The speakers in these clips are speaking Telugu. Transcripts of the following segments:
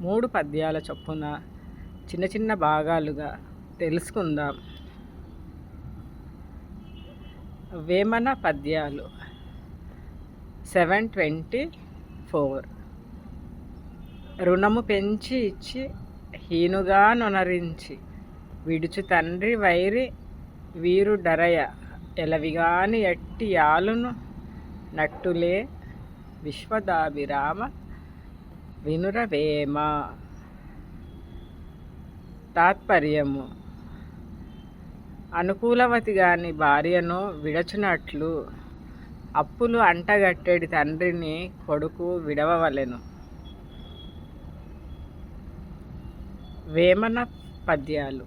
మూడు పద్యాల చొప్పున చిన్న చిన్న భాగాలుగా తెలుసుకుందాం. వేమన పద్యాలు సెవెన్ ట్వంటీ ఫోర్. రుణము పెంచి ఇచ్చి హీనుగా నొనరించి విడుచు తండ్రి వైరి వీరు డరయ ఎలవిగాని ఎట్టి యాలును నట్టులే విశ్వదాభిరామ వినురవేమ తాత్పర్యము. అనుకూలవతి గాని భార్యను విడచునట్లు అప్పులు అంటగట్టేడి తండ్రిని కొడుకు విడవవలెను. వేమన పద్యాలు.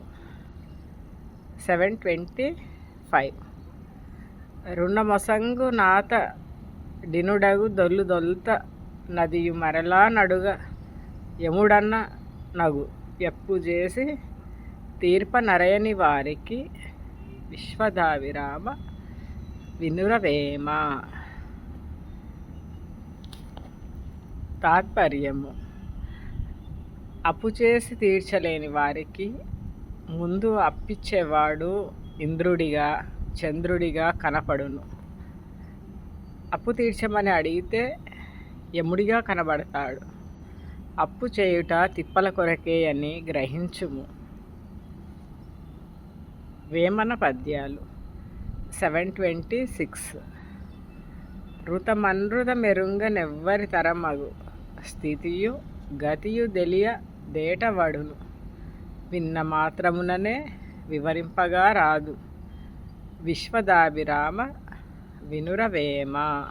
Seven twenty five. రుణమొసంగు నాత డినుడగు దొల్లు దొల్త నదియు మరలా నడుగ. యముడన్న నగు ఎప్పు చేసి తీర్ప నరయని వారికి విశ్వదావిరామ వినురవేమ. తాత్పర్యము. అప్పు చేసి తీర్చలేని వారికి ముందు అప్పిచ్చేవాడు ఇంద్రుడిగా చంద్రుడిగా కనపడును. అప్పు తీర్చమని అడిగితే యముడిగా కనబడతాడు. అప్పు చేయుట తిప్పల కొరకే అని గ్రహించుము. వేమన పద్యాలు. Seven twenty six. ఋతమన్రుత మెరుంగనెవ్వరి తరమగు. స్థితియు గతియు తెలియ దేటవడును విన్న మాత్రముననే వివరింపగా రాదు. విశ్వదాభిరామ వినురవేమ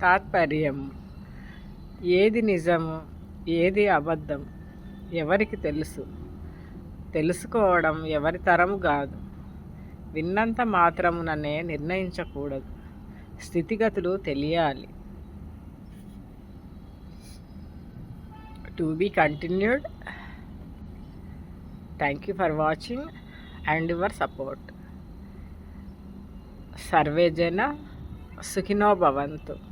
తాత్పర్యం. ఏది నిజము ఏది అబద్ధం ఎవరికి తెలుసు? తెలుసుకోవడం ఎవరి తరము కాదు. విన్నంత మాత్రముననే నిర్ణయించకూడదు. స్థితిగతులు తెలియాలి. To be continued. Thank you for watching and your support. Survey జన సుఖినో భవంతు.